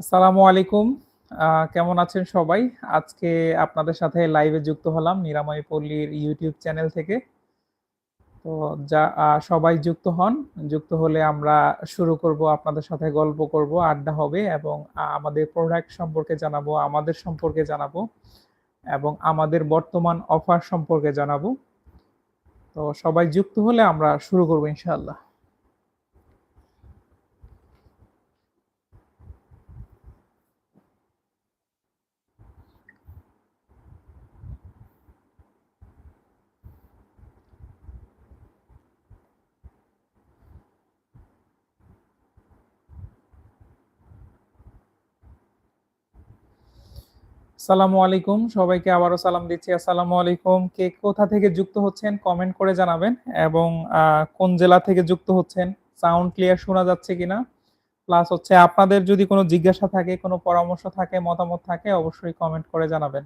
আসসালামু আলাইকুম। কেমন আছেন সবাই? আজকে আপনাদের সাথে লাইভে যুক্ত হলাম নিরাময় পল্লীর ইউটিউব চ্যানেল থেকে। তো যা সবাই যুক্ত হন। যুক্ত হলে আমরা শুরু করব আপনাদের সাথে গল্প করব, আড্ডা হবে এবং আমাদের প্রোডাক্ট সম্পর্কে জানাব, আমাদের সম্পর্কে জানাব এবং আমাদের বর্তমান অফার সম্পর্কে জানাব। তো সবাই যুক্ত হলে আমরা শুরু করব ইনশাআল্লাহ। আসসালামু আলাইকুম। সবাইকে আবারও সালাম দিচ্ছি। আসসালামু আলাইকুম। কে কোথা থেকে যুক্ত হচ্ছেন কমেন্ট করে জানাবেন এবং কোন জেলা থেকে যুক্ত হচ্ছেন, সাউন্ড ক্লিয়ার শোনা যাচ্ছে কিনা? প্লাস হচ্ছে আপনাদের যদি কোনো জিজ্ঞাসা থাকে, কোনো পরামর্শ থাকে, মতামত থাকে অবশ্যই কমেন্ট করে জানাবেন।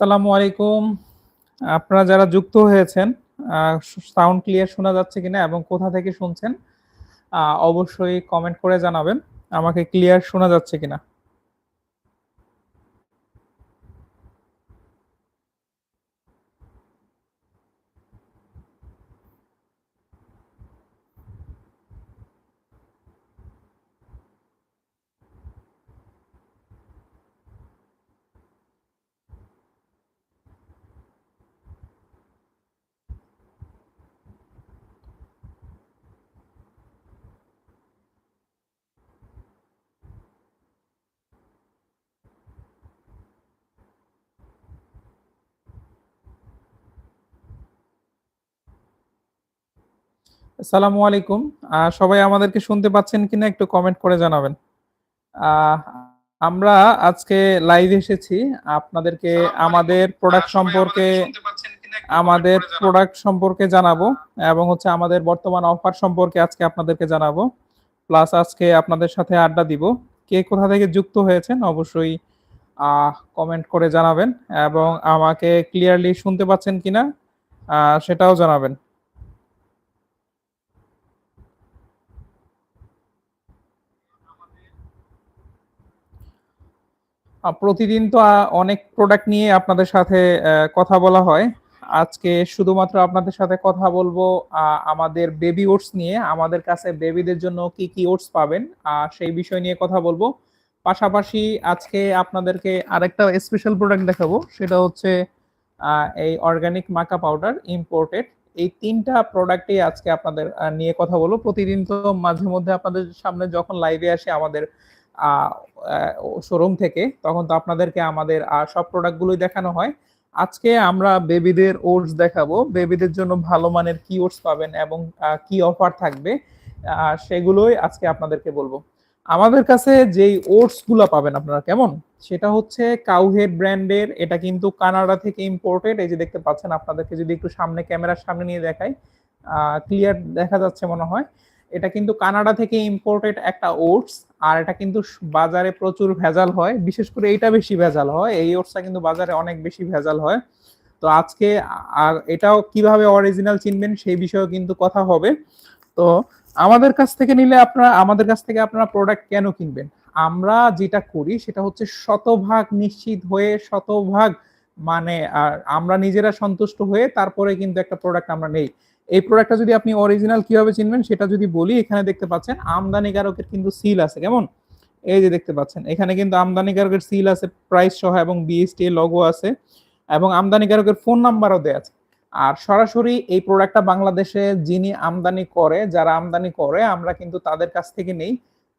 আসসালামু আলাইকুম। আপনারা যারা যুক্ত হয়েছেন সাউন্ড ক্লিয়ার শোনা যাচ্ছে কিনা এবং কোথা থেকে শুনছেন অবশ্যই কমেন্ট করে জানাবেন। আমাকে ক্লিয়ার শোনা যাচ্ছে কিনা? আসসালামু আলাইকুম। সবাই আমাদেরকে শুনতে পাচ্ছেন কিনা একটু কমেন্ট করে জানাবেন। আমরা আজকে লাইভ এসেছি আপনাদেরকে আমাদের প্রোডাক্ট সম্পর্কে আমাদের প্রোডাক্ট সম্পর্কে জানাব এবং হচ্ছে আমাদের বর্তমান অফার সম্পর্কে আজকে আপনাদেরকে জানাব। প্লাস আজকে আপনাদের সাথে আড্ডা দিব। কে কোথা থেকে যুক্ত হয়েছেন অবশ্যই কমেন্ট করে জানাবেন এবং আমাকে ক্লিয়ারলি শুনতে পাচ্ছেন কিনা সেটাও জানাবেন। প্রতিদিন তো অনেক প্রোডাক্ট নিয়ে আপনাদের সাথে কথা বলা হয়। আজকে শুধুমাত্র আপনাদের সাথে কথা বলব আমাদের বেবি ওটস নিয়ে। আমাদের কাছে বেবিদের জন্য কি, কি ওটস পাবেন সেই বিষয় নিয়ে কথা বলব। পাশাপাশি আজকে আপনাদেরকে আরেকটা স্পেশাল প্রোডাক্ট দেখাবো। সেটা হচ্ছে এই অর্গানিক মাকা পাউডার ইম্পোর্টেড। এই ৩ টা প্রোডাক্টই আজকে আপনাদের নিয়ে কথা বলব। প্রতিদিন তো মাঝে মধ্যে আপনাদের সামনে যখন লাইভে আসে আমাদের শোরুম থেকে তখন তো আপনাদেরকে আমাদের সব প্রোডাক্টগুলোই দেখানো হয়। আজকে আমরা বেবিদের ওটস দেখাবো। বেবিদের জন্য ভালো মানের কি ওটস পাবেন এবং কি অফার থাকবে সেগুলোই আজকে আপনাদেরকে বলব আমাদের কাছে যেই ওটসগুলা পাবেন আপনারা কেমন? সেটা হচ্ছে কাউহেড ব্র্যান্ডের। এটা কিন্তু কানাডা থেকে ইম্পোর্টেড। এই যে দেখতে পাচ্ছেন আপনাদেরকে যদি একটু সামনে ক্যামেরার সামনে নিয়ে দেখাই, ক্লিয়ার দেখা যাচ্ছে মনে হয়। এটা কিন্তু কানাডা থেকে ইম্পোর্টেড একটা ওটস। আর এটা কিন্তু বাজারে প্রচুর ভেজাল হয়। বিশেষ করে এইটা বেশি ভেজাল হয়। এই ওটসটা কিন্তু বাজারে অনেক বেশি ভেজাল হয়। তো আজকে আর এটাও কীভাবে অরিজিনাল চিনবেন সেই বিষয়েও কিন্তু কথা হবে। তো আমাদের কাছ থেকে নিলে আপনারা, আমাদের কাছ থেকে আপনারা প্রোডাক্ট কেন কিনবেন? আমরা যেটা করি সেটা হচ্ছে শতভাগ নিশ্চিত হয়ে, শতভাগ মানে আমরা নিজেরা সন্তুষ্ট হয়ে তারপরে কিন্তু একটা প্রোডাক্ট আমরা নেই। এই প্রোডাক্টটা যদি আপনি অরিজিনাল কীভাবে চিনবেন সেটা যদি বলি এখানে দেখতে পাচ্ছেন আমদানিকারকের কিন্তু সিল আছে কেমন? এই যে দেখতে পাচ্ছেন। এখানে কিন্তু আমদানিকারকের সিল আছে প্রাইস সহ এবং বিএসটিআই লোগো আছে এবং আমদানিকারকের ফোন নাম্বারও দেয়া আছে। আর সরাসরি এই প্রোডাক্টটা বাংলাদেশে যিনি আমদানি করে, যারা আমদানি করে আমরা কিন্তু তাদের কাছ থেকে নেই।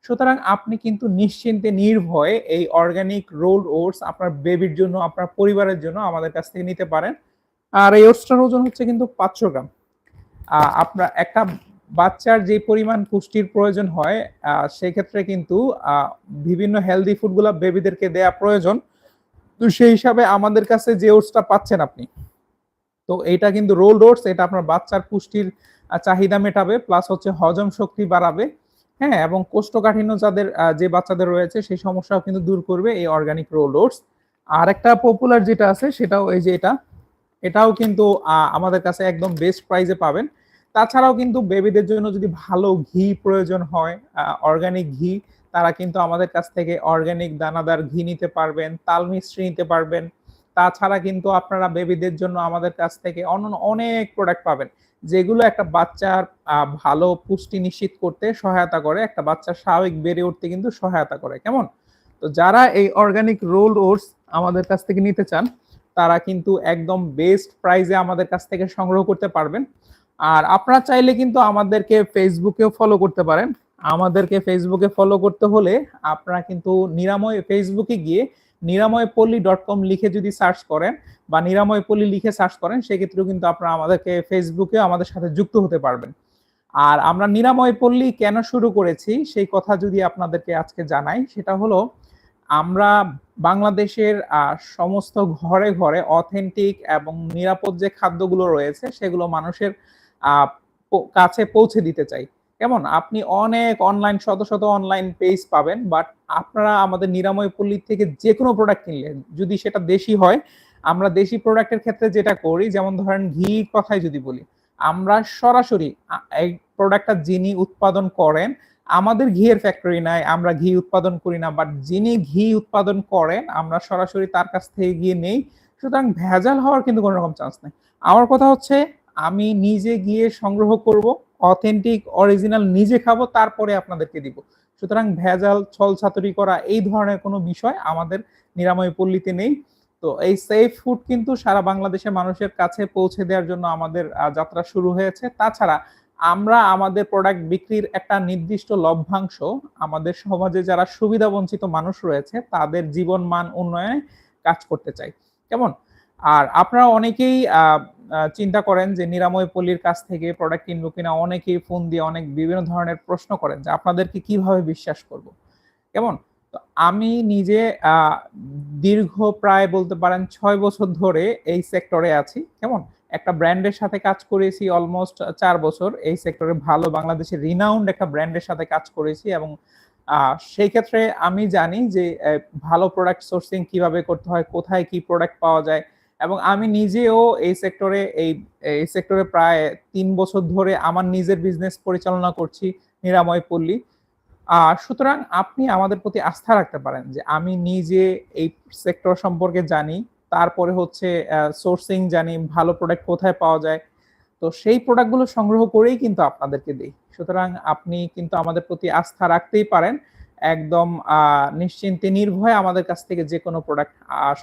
সুতরাং আপনি কিন্তু নিশ্চিন্তে নির্ভয়ে এই অর্গানিক রোল ওটস আপনার বেবির জন্য, আপনার পরিবারের জন্য আমাদের কাছ থেকে নিতে পারেন। আর এই ওটসটার ওজন হচ্ছে কিন্তু ৫০০ গ্রাম। আপনার একটা বাচ্চার যে পরিমাণ পুষ্টির প্রয়োজন হয় সেক্ষেত্রে কিন্তু বিভিন্ন হেলদি ফুডগুলা বেবিদেরকে দেয়া প্রয়োজন। তো সেই হিসাবে আমাদের কাছে যে ওটসটা পাচ্ছেন আপনি, তো এইটা কিন্তু রোল ওটস এটা আপনার বাচ্চার পুষ্টির চাহিদা মেটাবে প্লাস হচ্ছে হজম শক্তি বাড়াবে। হ্যাঁ? এবং কোষ্ঠকাঠিন্য যাদের যে বাচ্চাদের রয়েছে সেই সমস্যাও কিন্তু দূর করবে এই অর্গানিক রোল ওটস। আর একটা পপুলার যেটা আছে সেটাও এই যে এটা। এটাও কিন্তু আমাদের কাছে একদম বেস্ট প্রাইস এ পাবেন। তাছাড়াও কিন্তু বেবিদের জন্য যদি ভালো ঘি প্রয়োজন হয়, অর্গানিক ঘি, তারা কিন্তু আমাদের কাছ থেকে অর্গানিক দানাদার ঘি নিতে পারবেন, তাল মিছরি নিতে পারবেন। তাছাড়া কিন্তু আপনারা বেবিদের জন্য আমাদের কাছ থেকে অন্যান্য অনেক প্রোডাক্ট পাবেন। যেগুলো একটা বাচ্চার ভালো পুষ্টি নিশ্চিত করতে সহায়তা করে, একটা বাচ্চার স্বাভাবিক বেড়ে উঠতে কিন্তু সহায়তা করে। কেমন? তো যারা এই অর্গানিক রোল ওটস আমাদের কাছ থেকে নিতে চান, তারা কিন্তু একদম বেস্ট প্রাইস এ আমাদের কাছ থেকে সংগ্রহ করতে পারবেন। আর আপনারা চাইলে কিন্তু আমাদেরকে ফেসবুকেও ফলো করতে পারেন। আমাদেরকে ফেসবুকে ফলো করতে হলে আপনারা কিন্তু নিরাময় ফেসবুকে গিয়ে নিরাময় এ ডট কম লিখে যদি সার্চ করেন বা নিরাময়পল্লী লিখে সার্চ করেন সেক্ষেত্রেও কিন্তু আপনারা আমাদেরকে এও আমাদের সাথে যুক্ত হতে পারবেন। আর আমরা নিরাময়পল্লী কেন শুরু করেছি সেই কথা যদি আপনাদেরকে আজকে জানাই সেটা হলো আমরা বাংলাদেশের সমস্ত ঘরে, ঘরে অথেন্টিক এবং নিরাপদ যে খাদ্যগুলো রয়েছে সেগুলো মানুষের কাছে পৌঁছে দিতে চাই। কেমন? আপনি অনেক অনলাইন শত, শত অনলাইন পেজ পাবেন। বাট আপনারা আমাদের নিরাময় পল্লী থেকে যে কোনো প্রোডাক্ট কিনলে যদি সেটা দেশি হয়, আমরা দেশি প্রোডাক্টের ক্ষেত্রে যেটা করি যেমন ধরেন ঘি কথাই যদি বলি, আমরা সরাসরি এই প্রোডাক্টটা যিনি উৎপাদন করেন, আমাদের ঘিয়ের ফ্যাক্টরি নাই, আমরা ঘি উৎপাদন করি না। বাট যিনি ঘি উৎপাদন করেন আমরা সরাসরি তার কাছ থেকে গিয়ে নেই। সুতরাং ভেজাল হওয়ার কিন্তু কোনো রকম চান্স নাই। আমার কথা হচ্ছে আমি নিজে গিয়ে সংগ্রহ করব, অথেন্টিক অরিজিনাল নিজে খাব তারপরে আপনাদেরকে দিব। সুতরাং ভেজাল, ছল-ছাতুরি করা এই ধরনের কোনো বিষয় আমাদের নিরাময় পল্লীতে নেই। তো এই সেফ ফুড কিন্তু সারা বাংলাদেশের মানুষের কাছে পৌঁছে দেওয়ার জন্য আমাদের যাত্রা শুরু হয়েছে। তাছাড়া আমরা আমাদের প্রোডাক্ট বিক্রির একটা নির্দিষ্ট লভ্যাংশ আমাদের সমাজে যারা সুবিধাবঞ্চিত মানুষ রয়েছে তাদের জীবন মান উন্নয়নে কাজ করতে চাই। কেমন? আর আপনারা অনেকেই চিন্তা করেন যে নিরাময় পল্লীর কাছ থেকে প্রোডাক্ট কিনবো কিনা অনেকেই ফোন দিয়ে অনেক বিভিন্ন ধরনের প্রশ্ন করেন যে আপনাদেরকে কীভাবে বিশ্বাস করব? কেমন? তো আমি নিজে দীর্ঘ প্রায় বলতে পারেন ছয় বছর ধরে এই সেক্টরে আছি। কেমন? একটা ব্র্যান্ডের সাথে কাজ করেছি অলমোস্ট চার বছর। এই সেক্টরে ভালো বাংলাদেশের রিনাউন্ড একটা ব্র্যান্ডের সাথে কাজ করেছি এবং সেই ক্ষেত্রে আমি জানি যে ভালো প্রোডাক্ট সোর্সিং কীভাবে করতে হয়, কোথায় কি প্রোডাক্ট পাওয়া যায় এবং আমি নিজেও এই সেক্টরে এই এই সেক্টরে প্রায় তিন বছর ধরে আমার নিজের বিজনেস পরিচালনা করছি নিরাময় পল্লী। আ সুতরাং আপনি আমাদের প্রতি আস্থা রাখতে পারেন যে আমি নিজে এই সেক্টর সম্পর্কে জানি। তারপরে হচ্ছে সোর্সিং জানি, ভালো প্রোডাক্ট কোথায় পাওয়া যায়। তো সেই প্রোডাক্টগুলো সংগ্রহ করেই কিন্তু আপনাদেরকে দিই সুতরাং আপনি কিন্তু আমাদের প্রতি আস্থা রাখতেই পারেন। একদম নিশ্চিন্তে নির্ভয়ে আমাদের কাছ থেকে যে কোনো প্রোডাক্ট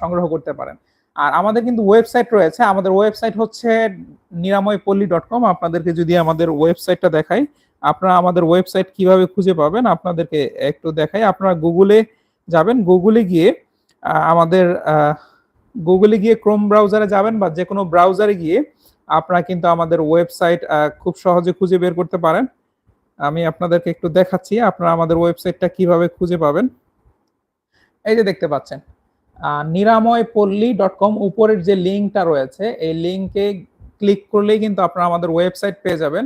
সংগ্রহ করতে পারেন। আর আমাদের কিন্তু ওয়েবসাইট রয়েছে। আমাদের ওয়েবসাইট হচ্ছে নিরাময় পল্লী ডট কম আপনাদেরকে যদি আমাদের ওয়েবসাইটটা দেখাই, আপনারা আমাদের ওয়েবসাইট কীভাবে খুঁজে পাবেন আপনাদেরকে একটু দেখাই। আপনারা গুগলে যাবেন। গুগলে গিয়ে আমাদের গুগলে গিয়ে ক্রোম ব্রাউজারে যাবেন বা যে কোনো ব্রাউজারে গিয়ে আপনারা কিন্তু আমাদের ওয়েবসাইট খুব সহজে খুঁজে বের করতে পারেন। আমি আপনাদেরকে একটু দেখাচ্ছি আপনারা আমাদের ওয়েবসাইটটা কীভাবে খুঁজে পাবেন। এই যে দেখতে পাচ্ছেন। আ কম উপরের যে লিঙ্কটা রয়েছে এই লিঙ্কে ক্লিক করলেই কিন্তু আপনারা আমাদের ওয়েবসাইট পেয়ে যাবেন।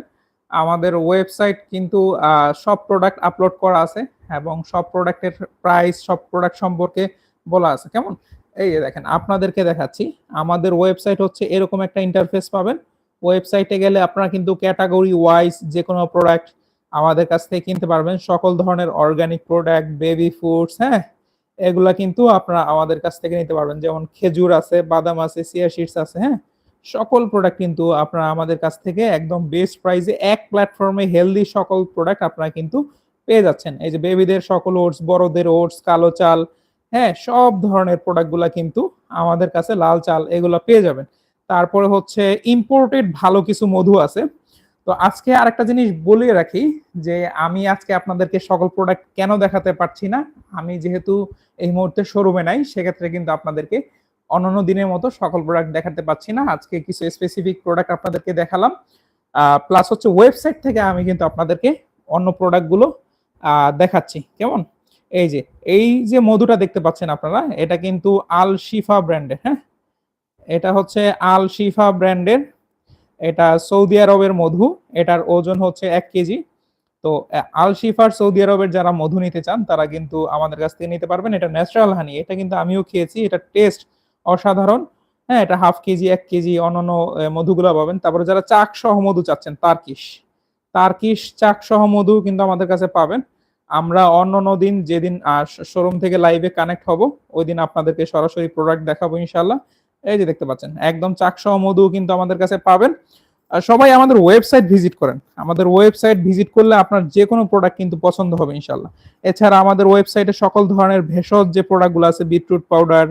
আমাদের ওয়েবসাইট কিন্তু সব প্রোডাক্ট আপলোড করা আছে এবং সব প্রোডাক্টের প্রাইস, সব প্রোডাক্ট সম্পর্কে বলা আছে। কেমন? এই দেখেন আপনাদেরকে দেখাচ্ছি। আমাদের ওয়েবসাইট হচ্ছে এরকম একটা ইন্টারফেস পাবেন। ওয়েবসাইটে গেলে আপনারা কিন্তু ক্যাটেগরি ওয়াইজ যে কোনো প্রোডাক্ট আমাদের কাছ থেকে কিনতে পারবেন। সকল ধরনের অর্গানিক প্রোডাক্ট, বেবি ফুডস, হ্যাঁ? এগুলা কিন্তু আপনারা আমাদের কাছ থেকে নিতে পারবেন। যেমন খেজুর আছে, বাদাম আছে, চিয়া সিডস আছে, হ্যাঁ? সকল প্রোডাক্ট কিন্তু আপনারা আমাদের কাছ থেকে একদম বেস্ট প্রাইস এক প্ল্যাটফর্মে হেলদি সকল প্রোডাক্ট আপনারা কিন্তু পেয়ে যাচ্ছেন। এই যে বেবিদের সকল ওটস, বড়দের ওটস, কালো চাল, হ্যাঁ? সব ধরনের প্রোডাক্টগুলা কিন্তু আমাদের কাছে লাল চাল এগুলা পেয়ে যাবেন। তারপরে হচ্ছে ইম্পোর্টেড ভালো কিছু মধু আছে। তো আজকে আরেকটা জিনিস বলে রাখি, যে আমি আজকে আপনাদেরকে সকল প্রোডাক্ট কেন দেখাতে পারছি না? আমি যেহেতু এই মুহূর্তে শোরুমে নাই, সেক্ষেত্রে কিন্তু আপনাদেরকে অন্যান্য দিনের মতো সকল প্রোডাক্ট দেখাতে পারছি না। আজকে কিছু স্পেসিফিক প্রোডাক্ট আপনাদেরকে দেখালাম। প্লাস হচ্ছে ওয়েবসাইট থেকে আমি কিন্তু আপনাদেরকে অন্য প্রোডাক্টগুলো দেখাচ্ছি। কেমন? এই যে এই যে মধুটা দেখতে পাচ্ছেন আপনারা, এটা কিন্তু আল শিফা ব্র্যান্ডের হ্যাঁ? এটা হচ্ছে আল শিফা ব্র্যান্ডের এটা সৌদি আরবের মধু, এটার ওজন হচ্ছে এক কেজি। তো আল শিফার সৌদি আরবের যারা মধু নিতে চান, তারা কিন্তু আমাদের কাছ থেকে নিতে পারবেন। এটা ন্যাচারাল হানি এটা কিন্তু আমিও খেয়েছি, এটা টেস্ট অসাধারণ। হ্যাঁ এটা হাফ কেজি, এক কেজি অন্যান্য মধুগুলো পাবেন। তারপরে যারা চাক সহ মধু চাচ্ছেন, তার্কিশ। তার্কিশ চাক সহ মধু কিন্তু আমাদের কাছে পাবেন। আমরা অন্য দিন যেদিন শোরুম থেকে লাইভে কানেক্ট হব, ওই দিন আপনাদেরকে সরাসরি প্রোডাক্ট দেখাবো ইনশাল্লাহ এই যে দেখতে পাচ্ছেন, একদম চাকসহ মধু কিন্তু আমাদের কাছে পাবেন। আর সবাই আমাদের ওয়েবসাইট ভিজিট করেন। আমাদের ওয়েবসাইট ভিজিট করলে আপনার যে কোনো প্রোডাক্ট কিন্তু পছন্দ হবে ইনশাল্লাহ এছাড়া আমাদের ওয়েবসাইটে সকল ধরনের ভেষজ যে প্রোডাক্টগুলো আছে beetroot powder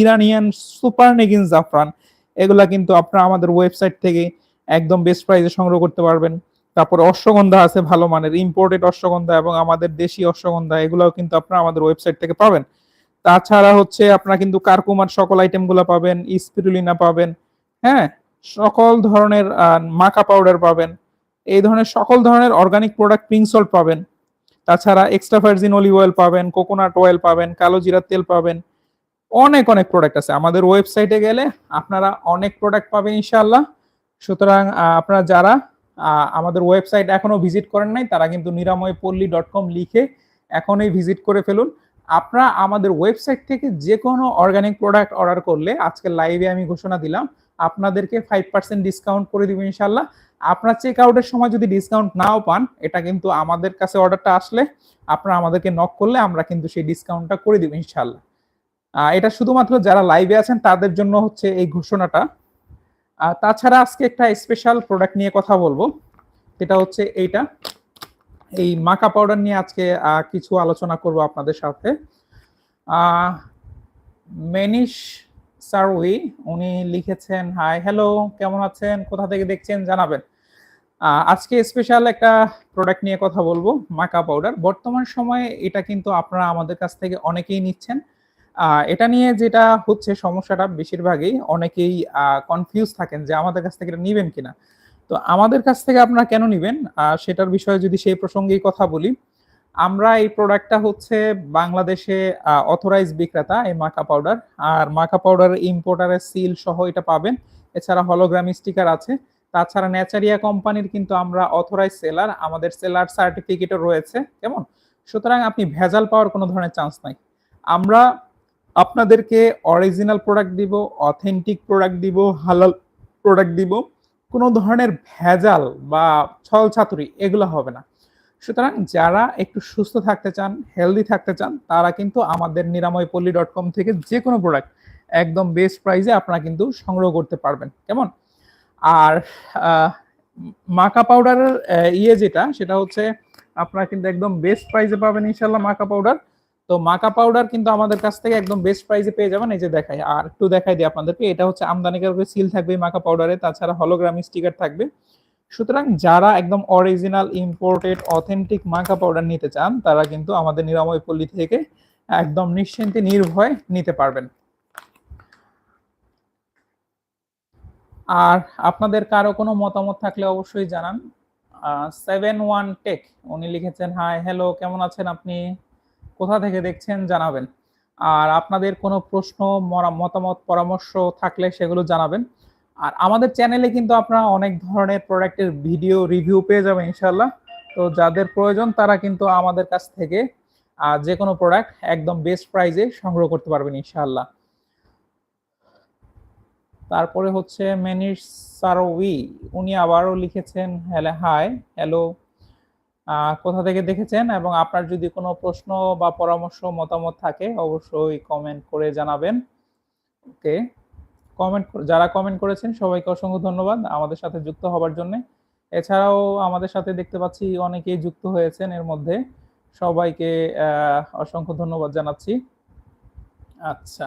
Iranian super Negin জাফরান, এগুলা কিন্তু আপনারা আমাদের ওয়েবসাইট থেকে একদম বেস্ট প্রাইসে সংগ্রহ করতে পারবেন। তারপরে অশ্বগন্ধা আছে ভালো মানের ইম্পোর্টেড অশ্বগন্ধা এবং আমাদের দেশি অশ্বগন্ধা, এগুলাও কিন্তু আপনারা আমাদের ওয়েবসাইট থেকে পাবেন। তাছাড়া হচ্ছে আপনারা কিন্তু কারকুমার সকল আইটেম আইটেমগুলো পাবেন স্পিরুলিনা পাবেন হ্যাঁ? সকল ধরনের মাকা পাউডার পাবেন। এই ধরনের সকল ধরনের অর্গানিক প্রোডাক্ট পিঙ্ক সল্ট পাবেন। তাছাড়া এক্সট্রা ভার্জিন অলিভ অয়েল পাবেন কোকোনাট অয়েল পাবেন, কালো জিরার তেল পাবেন। অনেক অনেক প্রোডাক্ট আছে। আমাদের ওয়েবসাইটে গেলে আপনারা অনেক প্রোডাক্ট পাবেন ইনশাল্লাহ সুতরাং আপনারা যারা আমাদের ওয়েবসাইট এখনও ভিজিট করেন নাই, তারা কিন্তু নিরাময় পল্লী ডট কম লিখে এখনই ভিজিট করে ফেলুন। আপনারা আমাদের ওয়েবসাইট থেকে যে কোনো অর্গানিক প্রোডাক্ট অর্ডার করলে আজকে লাইভে আমি ঘোষণা দিলাম, আপনাদেরকে ফাইভ পার্সেন্ট ডিসকাউন্ট করে দিব ইনশাল্লাহ আপনার চেক আউটের সময় যদি ডিসকাউন্ট নাও পান, এটা কিন্তু আমাদের কাছে অর্ডারটা আসলে আপনারা আমাদেরকে নক করলে আমরা কিন্তু সেই ডিসকাউন্টটা করে দিব ইনশাল্লাহ এটা শুধুমাত্র যারা লাইভে আছেন, তাদের জন্য হচ্ছে এই ঘোষণাটা। তাছাড়া আজকে একটা স্পেশাল প্রোডাক্ট নিয়ে কথা বলব, সেটা হচ্ছে এইটা। এই মাকা পাউডার নিয়ে আজকে কিছু আলোচনা করব আপনাদের সাথে। মেনিশ সারউই উনি লিখেছেন হাই হ্যালো কেমন আছেন? কোথা থেকে দেখছেন? জানাবেন। আজকে স্পেশাল একটা প্রোডাক্ট নিয়ে কথা বলব, মাকা পাউডার বর্তমান সময়ে এটা কিন্তু আপনারা আমাদের কাছ থেকে অনেকেই নিচ্ছেন। এটা নিয়ে যেটা হচ্ছে সমস্যাটা, বেশিরভাগই অনেকেই কনফিউজ থাকেন যে আমাদের কাছ থেকে এটা নিবেন কিনা। তো আমাদের কাছ থেকে আপনারা কেন নেবেন? সেটার বিষয়ে যদি সেই প্রসঙ্গেই কথা বলি, আমরা এই প্রোডাক্টটা হচ্ছে বাংলাদেশে অথরাইজ বিক্রেতা এই মাকা পাউডার আর মাকা পাউডার ইম্পোর্টারের সিল সহ এটা পাবেন। এছাড়া হলোগ্রাম স্টিকার আছে। তাছাড়া ন্যাচারিয়া কোম্পানির কিন্তু আমরা অথরাইজ সেলার আমাদের সেলার সার্টিফিকেটও রয়েছে, কেমন? সুতরাং আপনি ভেজাল পাওয়ার কোনো ধরনের চান্স নাই। আমরা আপনাদেরকে অরিজিনাল প্রোডাক্ট দিব অথেন্টিক প্রোডাক্ট দিব হালাল প্রোডাক্ট দিব কোনো ধরনের ভেজাল বা ছল ছাতুরি এগুলো হবে না। সুতরাং যারা একটু সুস্থ থাকতে চান হেলদি থাকতে চান, তারা কিন্তু আমাদের নিরাময় পল্লী ডট কম থেকে যে কোনো প্রোডাক্ট একদম বেস্ট প্রাইসে আপনারা কিন্তু সংগ্রহ করতে পারবেন। কেমন? আর মাকা পাউডারের ইয়ে যেটা, সেটা হচ্ছে আপনারা কিন্তু একদম বেস্ট প্রাইসে পাবেন ইনশাল্লাহ মাকা পাউডার তো মাকা পাউডার কিন্তু আমাদের কাছ থেকে একদম বেস্ট প্রাইসে পেয়ে যাবেন, এই যে দেখাই। আর একটু দেখাই দিই আপনাদেরকে, এটা হচ্ছে আমদানিকারকের সিল থাকবে মাকা পাউডারে তাছাড়া হলোগ্রাম স্টিকার থাকবে। সুতরাং যারা একদম original imported authentic maca powder নিতে চান, তারা কিন্তু আমাদের নিরাময় পল্লী থেকে একদম নিশ্চিন্তে নির্ভয় নিতে পারবেন। আর আপনাদের কারও কোনো মতামত থাকলে অবশ্যই জানান। সেভেন ওয়ান টেক উনি লিখেছেন হাই হ্যালো কেমন আছেন আপনি? কোথা থেকে দেখছেন জানাবেন। আর আপনাদের কোনো প্রশ্ন মতামত, পরামর্শ থাকলে সেগুলো জানাবেন। আর আমাদের চ্যানেলে কিন্তু আপনারা অনেক ধরনের প্রোডাক্টের ভিডিও রিভিউ পেয়ে যাবেন ইনশাল্লাহ তো যাদের প্রয়োজন তারা কিন্তু আমাদের কাছ থেকে যে কোনো প্রোডাক্ট একদম বেস্ট প্রাইজে সংগ্রহ করতে পারবেন ইনশাল্লাহ তারপরে হচ্ছে মেনিস সারোই উনি আবারও লিখেছেন, হ্যালো, হাই, হ্যালো কোথা থেকে দেখেছেন? এবং আপনার যদি কোনো প্রশ্ন বা পরামর্শ, মতামত থাকে, অবশ্যই কমেন্ট করে জানাবেন। ওকে? কমেন্ট যারা কমেন্ট করেছেন, সবাইকে অসংখ্য ধন্যবাদ আমাদের সাথে যুক্ত হবার জন্য। এছাড়াও আমাদের সাথে দেখতে পাচ্ছি অনেকেই যুক্ত হয়েছেন এর মধ্যে। সবাইকে অসংখ্য ধন্যবাদ জানাচ্ছি। আচ্ছা।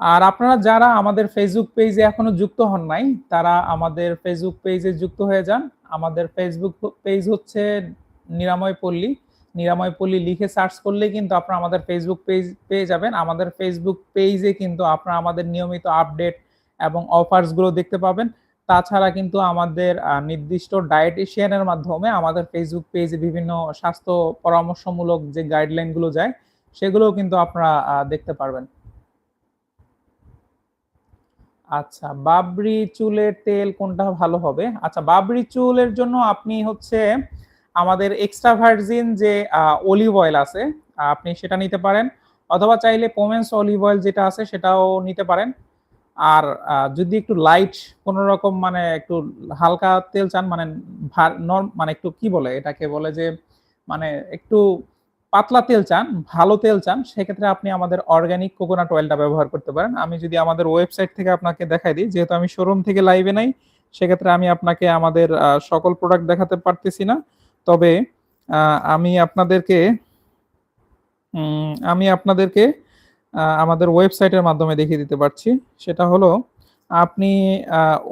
আর আপনারা যারা আমাদের ফেসবুক পেজে এখনও যুক্ত হন নাই, তারা আমাদের ফেসবুক পেজে যুক্ত হয়ে যান। আমাদের ফেসবুক পেজ হচ্ছে নিরাময় পল্লী। নিরাময় পল্লী লিখে সার্চ করলেই কিন্তু আপনারা আমাদের ফেসবুক পেজ পেয়ে যাবেন। আমাদের ফেসবুক পেজে কিন্তু আপনারা আমাদের নিয়মিত আপডেট এবং অফার্সগুলো দেখতে পাবেন। তাছাড়া কিন্তু আমাদের নির্দিষ্ট ডায়েটিশিয়ানের মাধ্যমে আমাদের ফেসবুক পেজে বিভিন্ন স্বাস্থ্য পরামর্শমূলক যে গাইডলাইনগুলো যায়, সেগুলোও কিন্তু আপনারা দেখতে পারবেন। আচ্ছা বাবরি চুলের তেল কোনটা ভালো হবে? আচ্ছা বাবরি চুলের জন্য আপনি হচ্ছে আমাদের এক্সট্রা ভার্জিন যে অলিভ অয়েল আছে, আপনি সেটা নিতে পারেন। অথবা চাইলে পোমেন্স অলিভ অয়েল যেটা আছে সেটাও নিতে পারেন। আর যদি একটু লাইট কোনো রকম মানে একটু হালকা তেল চান মানে মানে একটু কি বলে এটাকে বলে যে মানে একটু পাতলা তেল চান, ভালো তেল চান, সেক্ষেত্রে আপনি আমাদের অর্গানিক কোকোনাট অয়েলটা ব্যবহার করতে পারেন। আমি যদি আমাদের ওয়েবসাইট থেকে আপনাকে দেখাই দিই, যেহেতু আমি শোরুম থেকে লাইভে নাই, সেক্ষেত্রে আমি আপনাকে আমাদের সকল প্রোডাক্ট দেখাতে পারতেছি না। তবে আমি আপনাদেরকে আমি আপনাদেরকে আমাদের ওয়েবসাইটের মাধ্যমে দেখিয়ে দিতে পারছি। সেটা হলো, আপনি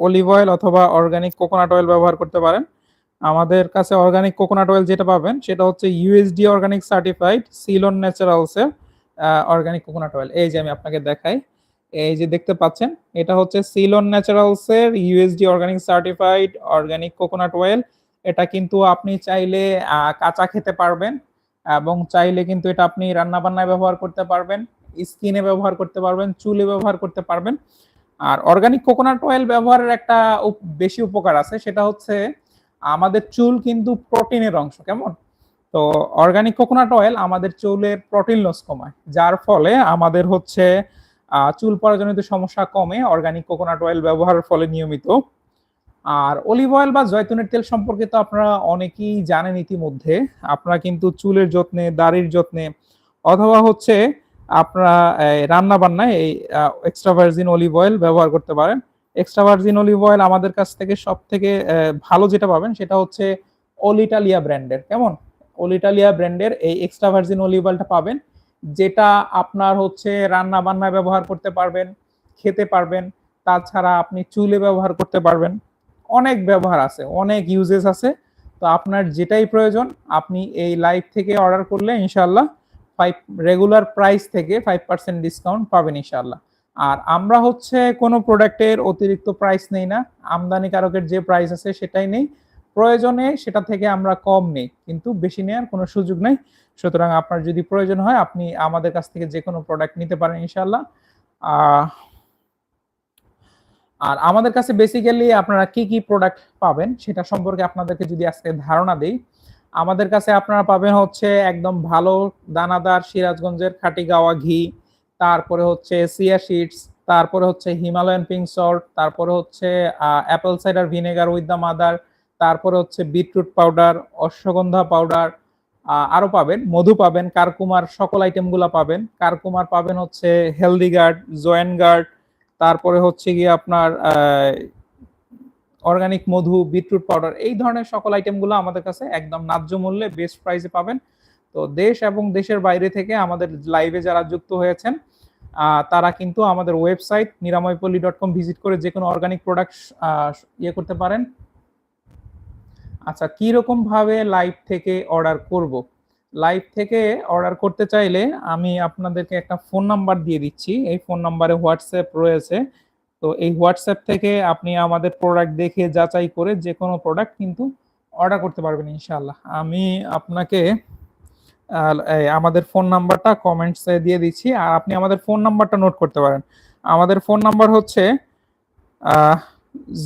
অলিভ অয়েল অথবা অর্গানিক কোকোনাট অয়েল ব্যবহার করতে পারেন। আমাদের কাছে অর্গানিক কোকোনাট অয়েল যেটা পাবেন, সেটা হচ্ছে ইউএসডি অর্গানিক সার্টিফাইড সিলন ন্যাচারালসের অর্গানিক কোকোনাট অয়েল এই যে আমি আপনাকে দেখাই, এই যে দেখতে পাচ্ছেন, এটা হচ্ছে Ceylon ন্যাচারালসের USD organic certified organic coconut oil এটা কিন্তু আপনি চাইলে কাঁচা খেতে পারবেন এবং চাইলে কিন্তু এটা আপনি রান্না বান্নায় ব্যবহার করতে পারবেন, স্কিনে ব্যবহার করতে পারবেন, চুলে ব্যবহার করতে পারবেন। আর অর্গানিক কোকোনাট অয়েল ব্যবহারের একটা বেশি উপকার আছে, সেটা হচ্ছে আমাদের চুল কিন্তু প্রোটিনের অংশ, কেমন? তো অর্গানিক কোকোনাট অয়েল আমাদের চুলের প্রোটিন লস কমায়, যার ফলে আমাদের হচ্ছে চুল পরাজনিত সমস্যা কমে অর্গানিক কোকোনাট অয়েল ব্যবহারের ফলে নিয়মিত। আর অলিভ অয়েল বা জয়তুনের তেল সম্পর্কে তো আপনারা অনেকেই জানেন ইতিমধ্যে, আপনারা কিন্তু চুলের যত্নে, দাড়ির যত্নে, অথবা হচ্ছে আপনারা রান্না বান্নায় এই এক্সট্রা ভার্জিন অলিভ অয়েল ব্যবহার করতে পারেন। এক্সট্রা ভার্জিন অলিভ অয়েল আমাদের কাছ থেকে সব থেকে ভালো যেটা পাবেন সেটা হচ্ছে অলিটালিয়া ব্র্যান্ডের কেমন? অলিটালিয়া ব্র্যান্ডের এই এক্সট্রা ভার্জিন অলিভ অয়েলটা পাবেন, যেটা আপনার হচ্ছে রান্না বান্নায় ব্যবহার করতে পারবেন, খেতে পারবেন, তাছাড়া আপনি চুলে ব্যবহার করতে পারবেন। অনেক ব্যবহার আছে, অনেক ইউজেস আছে। তো আপনার যেটাই প্রয়োজন, আপনি এই লাইভ থেকে অর্ডার করলে ইনশাল্লাহ ফাইভ রেগুলার প্রাইস থেকে ফাইভ পার্সেন্ট ডিসকাউন্ট পাবেন ইনশাল্লাহ আর আমরা হচ্ছে কোনো প্রোডাক্টের অতিরিক্ত প্রাইস নেই না। আমদানিকারকের যে প্রাইস আছে সেটাই নেই। প্রয়োজনে সেটা থেকে আমরা কম নেই, কিন্তু বেশি নেওয়ার কোনো সুযোগ নেই। সুতরাং আপনার যদি প্রয়োজন হয়, আপনি আমাদের কাছ থেকে যে কোনো প্রোডাক্ট নিতে পারেন ইনশাল্লাহ আর আমাদের কাছে বেসিক্যালি আপনারা কি কি প্রোডাক্ট পাবেন সেটা সম্পর্কে আপনাদেরকে যদি আজকে ধারণা দেই, আমাদের কাছে আপনারা পাবেন হচ্ছে একদম ভালো দানাদার সিরাজগঞ্জের খাটি গাওয়া ঘি তারপরে হচ্ছে সিয়া শিটস তারপরে হচ্ছে হিমালয়ান পিঙ্ক সল্ট তারপরে হচ্ছে apple cider vinegar with the mother তারপরে হচ্ছে বিটরুট পাউডার অশ্বগন্ধা পাউডার আরও পাবেন, মধু পাবেন কারকুমার সকল আইটেমগুলো পাবেন। কারকুমার পাবেন হচ্ছে হেলদি গার্ড জয়েন গার্ড তারপরে হচ্ছে গিয়ে আপনার অর্গানিক মধু বিটরুট পাউডার এই ধরনের সকল আইটেমগুলো আমাদের কাছে একদম ন্যায্য মূল্যে বেস্ট প্রাইসে পাবেন। তো দেশ এবং দেশের বাইরে থেকে আমাদের লাইভে যারা যুক্ত হয়েছেন তারা কিন্তু আমাদের website Niramoypolli dot com visit করে যে কোনো অর্গানিক প্রোডাক্ট ইয়ে করতে পারেন। আচ্ছা কি রকম ভাবে লাইভ থেকে অর্ডার করব? লাইভ থেকে অর্ডার করতে চাইলে আমি আপনাদেরকে একটা ফোন নাম্বার দিয়ে দিচ্ছি। এই ফোন নাম্বারে হোয়াটসঅ্যাপ রয়েছে। তো এই হোয়াটসঅ্যাপ থেকে আপনি আমাদের প্রোডাক্ট দেখে যাচাই করে যে কোনো প্রোডাক্ট কিন্তু অর্ডার করতে পারবেন ইনশাল্লাহ আমি আপনাকে আমাদের ফোন নাম্বারটা কমেন্টসে দিয়ে দিচ্ছি। আর আপনি আমাদের ফোন নাম্বারটা নোট করতে পারেন। আমাদের ফোন নাম্বার হচ্ছে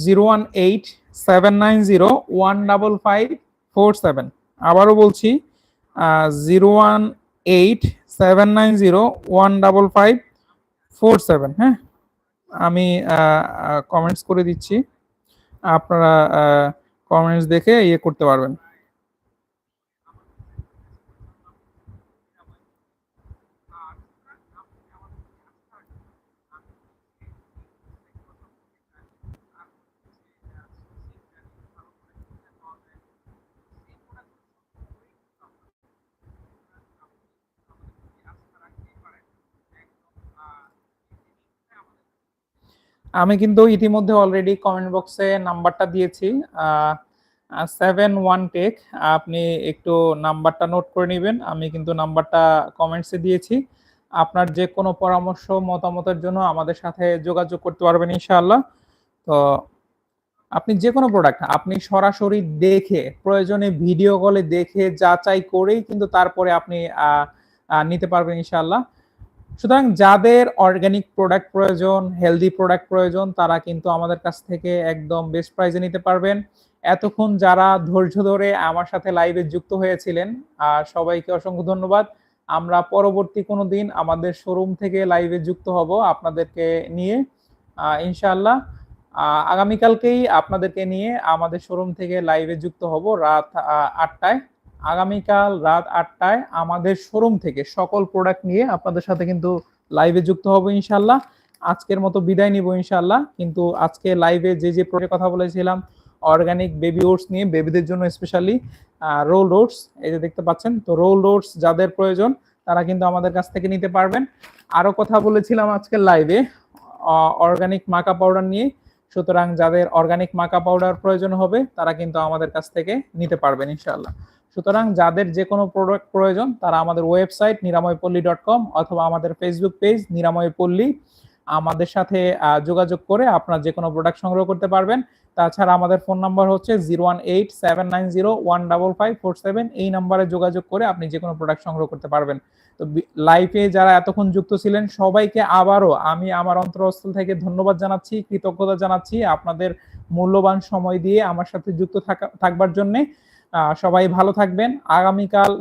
zero one eight seven nine zero one double five four seven আবারও বলছি zero one eight seven nine zero one double five four seven হ্যাঁ? আমি কমেন্টস করে দিচ্ছি। আপনারা কমেন্টস দেখে ইয়ে করতে পারবেন। আমি কিন্তু ইতিমধ্যে অলরেডি কমেন্ট বক্সে নাম্বারটা দিয়েছি। সেভেন ওয়ান টেক আপনি একটু নাম্বারটা নোট করে নেবেন। আমি কিন্তু নাম্বারটা কমেন্টসে দিয়েছি। আপনার যে কোনো পরামর্শ, মতামতের জন্য আমাদের সাথে যোগাযোগ করতে পারবেন ইনশাআল্লাহ। তো আপনি যে কোনো প্রোডাক্ট আপনি সরাসরি দেখে, প্রয়োজনে ভিডিও কলে দেখে যাচাই করেই কিন্তু তারপরে আপনি নিতে পারবেন ইনশাআল্লাহ। সুতরাং যাদের অর্গানিক প্রোডাক্ট প্রয়োজন হেলদি প্রোডাক্ট প্রয়োজন, তারা কিন্তু আমাদের কাছ থেকে একদম বেস্ট প্রাইজে নিতে পারবেন। এতক্ষণ যারা ধৈর্য ধরে আমার সাথে লাইভে যুক্ত হয়েছিলেন, আর সবাইকে অসংখ্য ধন্যবাদ। আমরা পরবর্তী কোনো দিন আমাদের শোরুম থেকে লাইভে যুক্ত হব আপনাদেরকে নিয়ে ইনশাআল্লাহ। আগামীকালকেই আপনাদেরকে নিয়ে আমাদের শোরুম থেকে লাইভে যুক্ত হব রাত আটটায়। আগামীকাল রাত আটটায় আমাদের শোরুম থেকে সকল প্রোডাক্ট নিয়ে আপনাদের সাথে কিন্তু লাইভে যুক্ত হব ইনশাল্লাহ আজকের মতো বিদায় নিব ইনশাল্লাহ কিন্তু আজকে লাইভে যে যে প্রোডাক্ট কথা বলেছিলাম অর্গানিক বেবি ওটস নিয়ে বেবিদের জন্য স্পেশালি রোল ওটস এই যে দেখতে পাচ্ছেন, তো রোল ওটস যাদের প্রয়োজন, তারা কিন্তু আমাদের কাছ থেকে নিতে পারবেন। আরও কথা বলেছিলাম আজকের লাইভে অর্গানিক মাকা পাউডার নিয়ে। সুতরাং যাদের অর্গানিক মাকা পাউডার প্রয়োজন হবে, তারা কিন্তু আমাদের কাছ থেকে নিতে পারবেন ইনশাআল্লাহ। সুতরাং যাদের যে কোনো প্রোডাক্ট প্রয়োজন, তারা আমাদের ওয়েবসাইট নিরাময়পল্লী ডট কম অথবা আমাদের ফেসবুক পেজ নিরাময় পল্লী আমাদের সাথে যোগাযোগ করে আপনার যে কোনো প্রোডাক্ট সংগ্রহ করতে পারবেন। তাছাড়া আমাদের ফোন নাম্বার হচ্ছে zero one eight seven nine zero one double five four seven এই নাম্বারে যোগাযোগ করে আপনি যে কোনো প্রোডাক্ট সংগ্রহ করতে পারবেন। তো লাইফে যারা এতক্ষণ যুক্ত ছিলেন, সবাইকে আবারও আমি আমার অন্তরস্থল থেকে ধন্যবাদ জানাচ্ছি, কৃতজ্ঞতা জানাচ্ছি আপনাদের মূল্যবান সময় দিয়ে আমার সাথে যুক্ত থাকা, থাকবার জন্যে। সবাই ভালো থাকবেন। আগামীকাল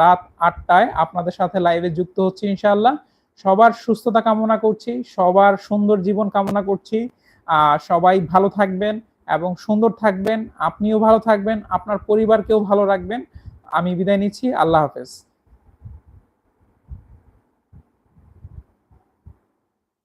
রাত আটটায় আপনাদের সাথে লাইভে যুক্ত হচ্ছি ইনশাল্লাহ সবার সুস্থতা কামনা করছি, সবার সুন্দর জীবন কামনা করছি। সবাই ভালো থাকবেন এবং সুন্দর থাকবেন, আপনিও ভালো থাকবেন, আপনার পরিবারকেও ভালো রাখবেন। আমি বিদায় নিচ্ছি, আল্লাহ হাফেজ।